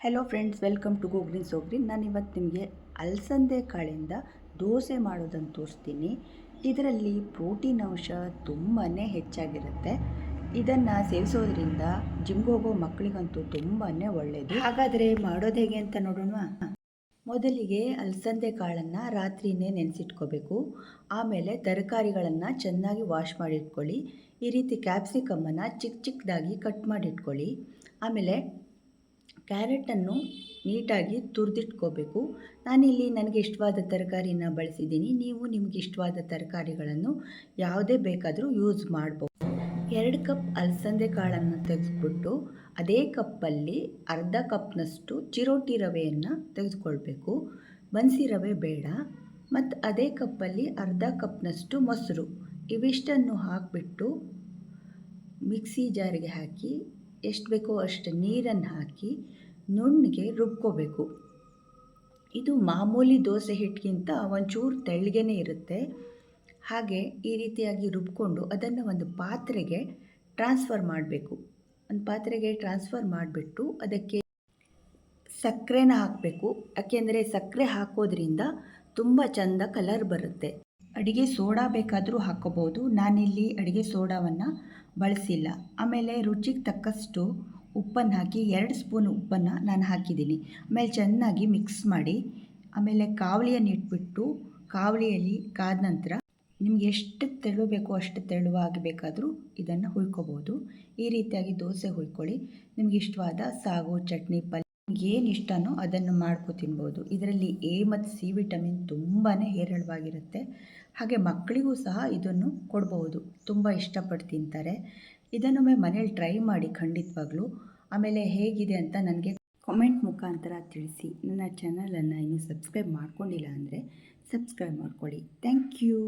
Hello friends welcome to go green so green ನಾನು ಇವತ್ತು ನಿಮಗೆ ಅಲಸಂದೆ ಕಾಳಿಂದ ದೋಸೆ ಮಾಡೋದನ್ನು ತೋರಿಸ್ತೀನಿ. ಇದರಲ್ಲಿ ಪ್ರೋಟೀನ್ ಅಂಶ ತುಂಬಾ ಹೆಚ್ಚಾಗಿರುತ್ತೆ. ಇದನ್ನು ಸೇವಿಸೋದ್ರಿಂದ ಜಿಮ್ಗೋಗೋ ಮಕ್ಕಳಿಗಂತೂ ತುಂಬಾ ಒಳ್ಳೆಯದು ಹಾಗಾದರೆ ಮಾಡೋದು ಹೇಗೆ ಅಂತ ನೋಡೋಣ. ಮೊದಲಿಗೆ ಅಲಸಂದೆ ಕಾಳನ್ನು ರಾತ್ರಿನೇ ನೆನೆಸಿಟ್ಕೋಬೇಕು. ಆಮೇಲೆ ತರಕಾರಿಗಳನ್ನು ಚೆನ್ನಾಗಿ ವಾಶ್ ಮಾಡಿಟ್ಕೊಳ್ಳಿ. ಈ ರೀತಿ ಕ್ಯಾಪ್ಸಿಕಮ್ಮನ್ನು ಚಿಕ್ಕ ಚಿಕ್ಕದಾಗಿ ಕಟ್ ಮಾಡಿಟ್ಕೊಳ್ಳಿ. ಆಮೇಲೆ ಕ್ಯಾರೆಟನ್ನು ನೀಟಾಗಿ ತುರಿದಿಟ್ಕೋಬೇಕು. ನಾನಿಲ್ಲಿ ನನಗೆ ಇಷ್ಟವಾದ ತರಕಾರಿನ ಬಳಸಿದ್ದೀನಿ. ನೀವು ನಿಮಗೆ ಇಷ್ಟವಾದ ತರಕಾರಿಗಳನ್ನು ಯಾವುದೇ ಬೇಕಾದರೂ ಯೂಸ್ ಮಾಡ್ಬೋದು. ಎರಡು ಕಪ್ ಅಲಸಂದೆ ಕಾಳನ್ನು ತೆಗೆದುಬಿಟ್ಟು ಅದೇ ಕಪ್ಪಲ್ಲಿ ಅರ್ಧ ಕಪ್ನಷ್ಟು ಚಿರೋಟಿ ರವೆಯನ್ನು ತೆಗೆದುಕೊಳ್ಬೇಕು. ಬನ್ಸಿ ರವೆ ಬೇಡ. ಮತ್ತು ಅದೇ ಕಪ್ಪಲ್ಲಿ ಅರ್ಧ ಕಪ್ನಷ್ಟು ಮೊಸರು. ಇವಿಷ್ಟನ್ನು ಹಾಕಿಬಿಟ್ಟು ಮಿಕ್ಸಿ ಜಾರಿಗೆ ಹಾಕಿ ಎಷ್ಟು ಬೇಕೋ ಅಷ್ಟು ನೀರನ್ನು ಹಾಕಿ ನುಣ್ಣಗೆ ರುಬ್ಕೋಬೇಕು. ಇದು ಮಾಮೂಲಿ ದೋಸೆ ಹಿಟ್ಟಿಗಿಂತ ಒಂಚೂರು ತೆಳ್ಳಗೆನೇ ಇರುತ್ತೆ. ಹಾಗೆ ಈ ರೀತಿಯಾಗಿ ರುಬ್ಕೊಂಡು ಅದನ್ನು ಒಂದು ಪಾತ್ರೆಗೆ ಟ್ರಾನ್ಸ್ಫರ್ ಮಾಡಬೇಕು. ಒಂದು ಪಾತ್ರೆಗೆ ಟ್ರಾನ್ಸ್ಫರ್ ಮಾಡಿಬಿಟ್ಟು ಅದಕ್ಕೆ ಸಕ್ಕರೆನ ಹಾಕಬೇಕು. ಯಾಕೆಂದರೆ ಸಕ್ಕರೆ ಹಾಕೋದ್ರಿಂದ ತುಂಬ ಚೆಂದ ಕಲರ್ ಬರುತ್ತೆ. ಅಡುಗೆ ಸೋಡಾ ಬೇಕಾದರೂ ಹಾಕೋಬೋದು ನಾನಿಲ್ಲಿ ಅಡುಗೆ ಸೋಡಾವನ್ನು ಬಳಸಿಲ್ಲ. ಆಮೇಲೆ ರುಚಿಗೆ ತಕ್ಕಷ್ಟು ಉಪ್ಪನ್ನು ಹಾಕಿ ಎರಡು ಸ್ಪೂನ್ ಉಪ್ಪನ್ನು ನಾನು ಹಾಕಿದ್ದೀನಿ. ಆಮೇಲೆ ಚೆನ್ನಾಗಿ ಮಿಕ್ಸ್ ಮಾಡಿ, ಆಮೇಲೆ ಕಾವಲಿಯನ್ನು ಇಟ್ಬಿಟ್ಟು ಕಾವಲಿಯಲ್ಲಿ ಕಾದ ನಂತರ ನಿಮ್ಗೆ ಎಷ್ಟು ತೆಳು ಬೇಕೋ ಅಷ್ಟು ತೆಳುವಾಗಿ ಬೇಕಾದರೂ ಇದನ್ನು ಹುಯ್ಕೋಬೋದು. ಈ ರೀತಿಯಾಗಿ ದೋಸೆ ಹುಯ್ಕೊಳ್ಳಿ. ನಿಮಗೆ ಇಷ್ಟವಾದ ಸಾಗು, ಚಟ್ನಿ, ಪಲ್ಯ ಏನು ಇಷ್ಟನೋ ಅದನ್ನು ಮಾಡ್ಕೊ ತಿನ್ಬೋದು. ಇದರಲ್ಲಿ ಎ ಮತ್ತು ಸಿ ವಿಟಮಿನ್ ತುಂಬಾ ಹೇರಳವಾಗಿರುತ್ತೆ. ಹಾಗೆ ಮಕ್ಕಳಿಗೂ ಸಹ ಇದನ್ನು ಕೊಡ್ಬೋದು. ತುಂಬ ಇಷ್ಟಪಟ್ಟು ತಿಂತಾರೆ. ಇದನ್ನೊಮ್ಮೆ ಮನೇಲಿ ಟ್ರೈ ಮಾಡಿ ಖಂಡಿತವಾಗ್ಲೂ. ಆಮೇಲೆ ಹೇಗಿದೆ ಅಂತ ನನಗೆ ಕಾಮೆಂಟ್ ಮುಖಾಂತರ ತಿಳಿಸಿ. ನನ್ನ ಚಾನಲನ್ನು ಇನ್ನೂ ಸಬ್ಸ್ಕ್ರೈಬ್ ಮಾಡ್ಕೊಂಡಿಲ್ಲ ಅಂದರೆ ಸಬ್ಸ್ಕ್ರೈಬ್ ಮಾಡ್ಕೊಳ್ಳಿ. Thank you.